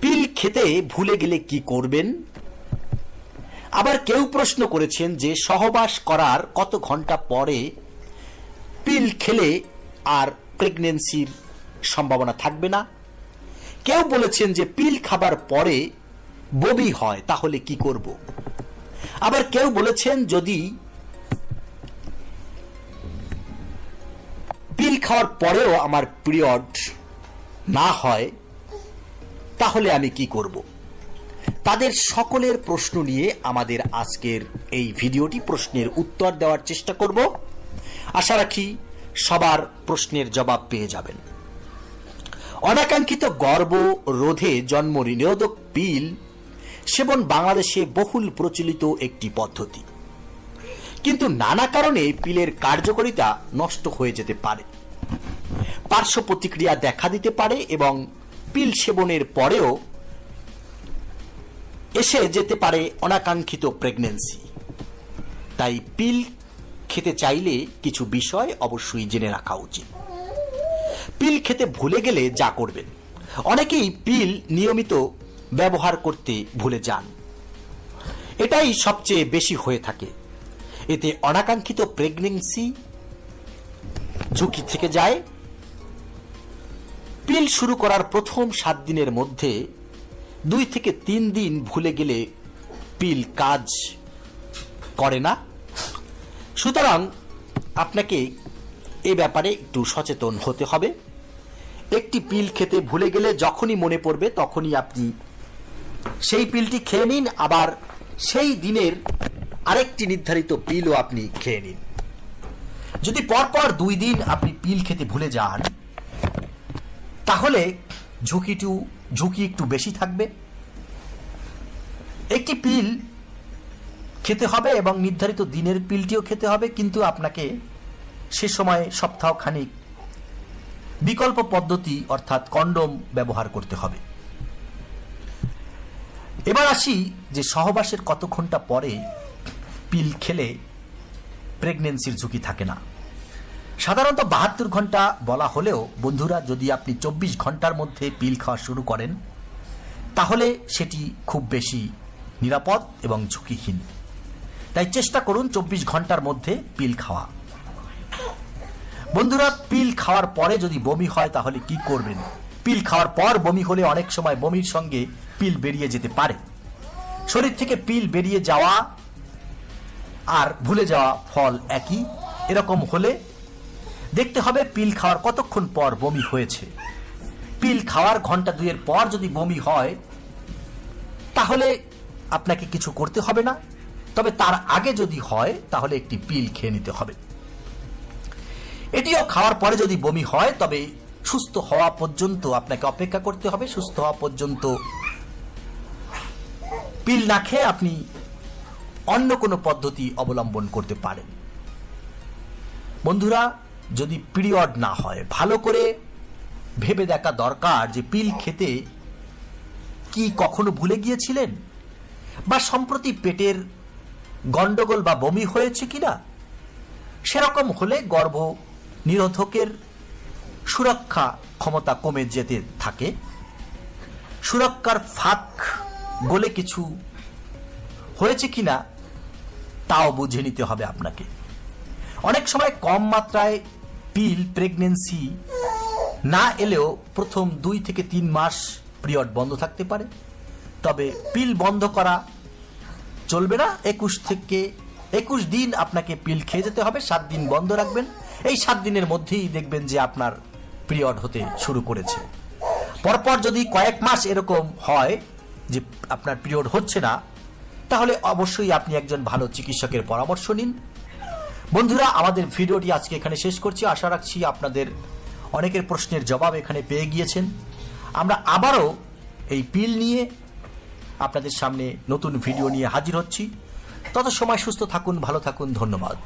পিল খেতে ভুলে গেলে কি করবেন? আবার কেউ প্রশ্ন করেছেন যে সহবাস করার কত ঘণ্টা পরে পিল খেলে আর প্রেগনেন্সির সম্ভাবনা থাকবে না? কেউ বলেছেন যে পিল খাবার পরে বমি হয়, তাহলে কি করব? আবার কেউ বলেছেন যদি পিল খাওয়ার পরেও আমার পিরিয়ড না হয় তাহলে আমি কি করব? তাদের সকলের প্রশ্ন নিয়ে আমাদের আজকের এই ভিডিওটি প্রশ্নের উত্তর দেওয়ার চেষ্টা করব। আশা রাখি সবার প্রশ্নের জবাব পেয়ে যাবেন। অনাকাঙ্ক্ষিত গর্ব, রোধে জন্ম নিরোধক পিল, সেবন বাংলাদেশে বহুল প্রচলিত একটি পদ্ধতি। কিন্তু নানা কারণে পিলের কার্যকারিতা নষ্ট হয়ে যেতে পারে। পার্শ্ব প্রতিক্রিয়া দেখা দিতে পারে এবং পিল সেবনের পরেও এসে যেতে পারে অনাকাঙ্ক্ষিত প্রেগনেন্সি তাই পিল খেতে চাইলে কিছু বিষয় অবশ্যই জেনে রাখা উচিত। পিল খেতে ভুলে গেলে যা করবেন। অনেকেই পিল নিয়মিত ব্যবহার করতে ভুলে যান। এটাই সবচেয়ে বেশি হয়ে থাকে। এতে অনাকাঙ্ক্ষিত প্রেগনেন্সি ঝুঁকি থেকে যায় পিল শুরু করার প্রথম সাত দিনের মধ্যে দুই থেকে তিন দিন ভুলে গেলে পিল কাজ করে না। সুতরাং আপনাকে এ ব্যাপারে একটু সচেতন হতে হবে। একটি পিল খেতে ভুলে গেলে যখনই মনে পড়বে তখনই আপনি সেই পিলটি খেয়ে নিন। আবার সেই দিনের আরেকটি নির্ধারিত পিলও আপনি খেয়ে নিন। যদি পরপর দুই দিন আপনি পিল খেতে ভুলে যান তাহলে ঝুঁকিটু ঝুঁকি একটু বেশি থাকবে। একটি পিল খেতে হবে এবং নির্ধারিত দিনের পিলটিও খেতে হবে, কিন্তু আপনাকে সে সময় সপ্তাহ খানিক বিকল্প পদ্ধতি অর্থাৎ কন্ডোম ব্যবহার করতে হবে। এবার আসি যে সহবাসের কত ঘণ্টা পরে পিল খেলে প্রেগনেন্সির ঝুঁকি থাকে না। সাধারণত বাহাত্তর ঘণ্টা বলা হলেও, বন্ধুরা, যদি আপনি চব্বিশ ঘণ্টার মধ্যে পিল খাওয়া শুরু করেন, তাহলে সেটি খুব বেশি নিরাপদ এবং ঝুঁকিহীন। তাই চেষ্টা করুন চব্বিশ ঘণ্টার মধ্যে পিল খাওয়া। বন্ধুরা, পিল খাওয়ার পরে যদি বমি হয়, তাহলে কি করবেন? পিল খাওয়ার পর বমি হলে অনেক সময় বমির সঙ্গে পিল বেরিয়ে যেতে পারে। শরীর থেকে পিল বেরিয়ে যাওয়া আর ভুলে যাওয়া ফল একই। এরকম হলে দেখতে হবে পিল খাওয়ার কতক্ষণ পর বমি হয়েছে। পিল খাওয়ার ঘণ্টা দুয়ের পর যদি বমি হয়, তাহলে আপনাকে কিছু করতে হবে না। তবে তার আগে যদি হয়, তাহলে একটি পিল খেয়ে নিতে হবে। এটিও খাওয়ার পরে যদি বমি হয়, তবে সুস্থ হওয়া পর্যন্ত আপনাকে অপেক্ষা করতে হবে। সুস্থ হওয়া পর্যন্ত পিল না খেয়ে আপনি অন্য কোনো পদ্ধতি অবলম্বন করতে পারেন। বন্ধুরা যদি পিরিয়ড না হয়, ভালো করে ভেবে দেখা দরকার যে পিল খেতে কি কখনো ভুলে গিয়েছিলেন? বা সম্প্রতি পেটের গন্ডগোল বা বমি হয়েছে কিনা? সেরকম হলে গর্ভ নিরোধকের সুরক্ষা ক্ষমতা কমে যেতে থাকে। সুরক্ষার ফাঁক গলে কিছু হয়েছে কিনা, তাও বুঝে নিতে হবে আপনাকে। অনেক সময় কম মাত্রায় পিল প্রেগনেন্সি না এলেও প্রথম দুই থেকে তিন মাস পিরিয়ড বন্ধ থাকতে পারে। তবে পিল বন্ধ করা চলবে না। একুশ থেকে একুশ দিন আপনাকে পিল খেয়ে যেতে হবে। সাত দিন বন্ধ রাখবেন। এই সাত দিনের মধ্যেই দেখবেন যে আপনার পিরিয়ড হতে শুরু করেছে। পরপর যদি কয়েক মাস এরকম হয় যে আপনার পিরিয়ড হচ্ছে না, তাহলে অবশ্যই আপনি একজন ভালো চিকিৎসকের পরামর্শ নিন। বন্ধুরা, আমাদের ভিডিওটি আজকে এখানে শেষ করছি। আশা রাখছি আপনাদের অনেকের প্রশ্নের জবাব এখানে পেয়ে গিয়েছেন। আমরা আবারও এই পিল নিয়ে আপনাদের সামনে নতুন ভিডিও নিয়ে হাজির হচ্ছি। তত সময় সুস্থ থাকুন, ভালো থাকুন, ধন্যবাদ।